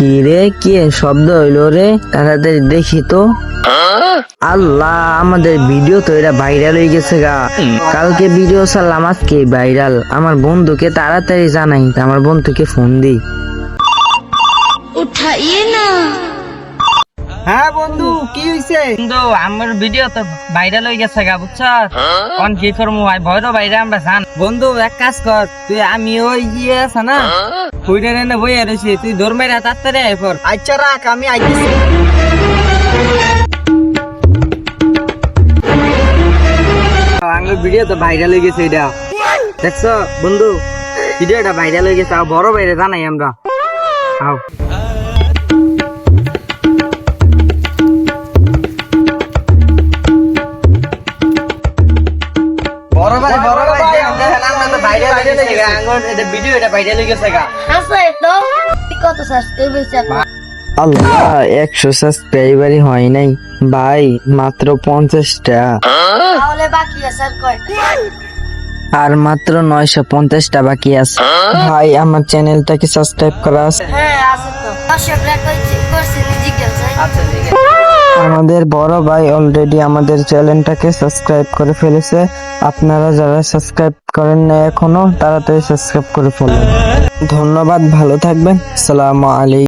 কি রে? কি শব্দ হইল রে? তাড়াতাড়ি দেখি তো। আল্লাহ, আমাদের ভিডিও তো এটা ভাইরাল হয়ে গেছে গা। কালকে ভিডিও সারলাম আজকে ভাইরাল আমার বন্ধুকে তাড়াতাড়ি জানাই, আমার বন্ধুকে ফোন দিই উঠাইয়ে না। হ্যাঁ বন্ধু কি হইছে? কিন্তু আমার ভিডিও তো ভাইরাল হয়ে গেছে গা বুঝছ? কোন কি করব ভাই ভয় তো বাইরে আমরা জান। বন্ধু এক কাজ কর তুই আমি ওই গিয়ে আছে না? কইটা নেনে বই রয়েছি তুই দৌড় মেরে তাড়াতাড়ি আয় পর। আচ্ছা রাখ আমি আইতেছি। আমার ভিডিও তো ভাইরাল হয়ে গেছে এটা। দেখছ বন্ধু ভিডিওটা ভাইরাল হয়ে গেছে আর বড় বাইরে জানাই আমরা। আও। বড় ভাই বড় ভাই আমরা তো ভাইরাল গেছে আঙ্গুর এটা ভিডিও এটা ভাইরাল গেছে গা। তো কত সাবস্ক্রাইব হয়েছে আল্লাহ একশো সাবস্ক্রাইবারই হয় নাই। ভাই মাত্র পঞ্চাশটা। তাহলে বাকি আছে আর কয়? আর মাত্র নয়শো পঞ্চাশটা বাকি আছে। ভাই আমার চ্যানেলটাকে সাবস্ক্রাইব করা আছে। হ্যাঁ আছে তো। দর্শকরা কইছে করছে জিজ্ঞাসা আচ্ছা ঠিক আছে। আমাদের বড় ভাই অলরেডি আমাদের চ্যানেলটাকে সাবস্ক্রাইব করে ফেলেছে। আপনারা যারা সাবস্ক্রাইব করেন না এখনও, তাড়াতাড়ি সাবস্ক্রাইব করে ফেলুন। ধন্যবাদ, ভালো থাকবেন। সালাম আলাইকুম।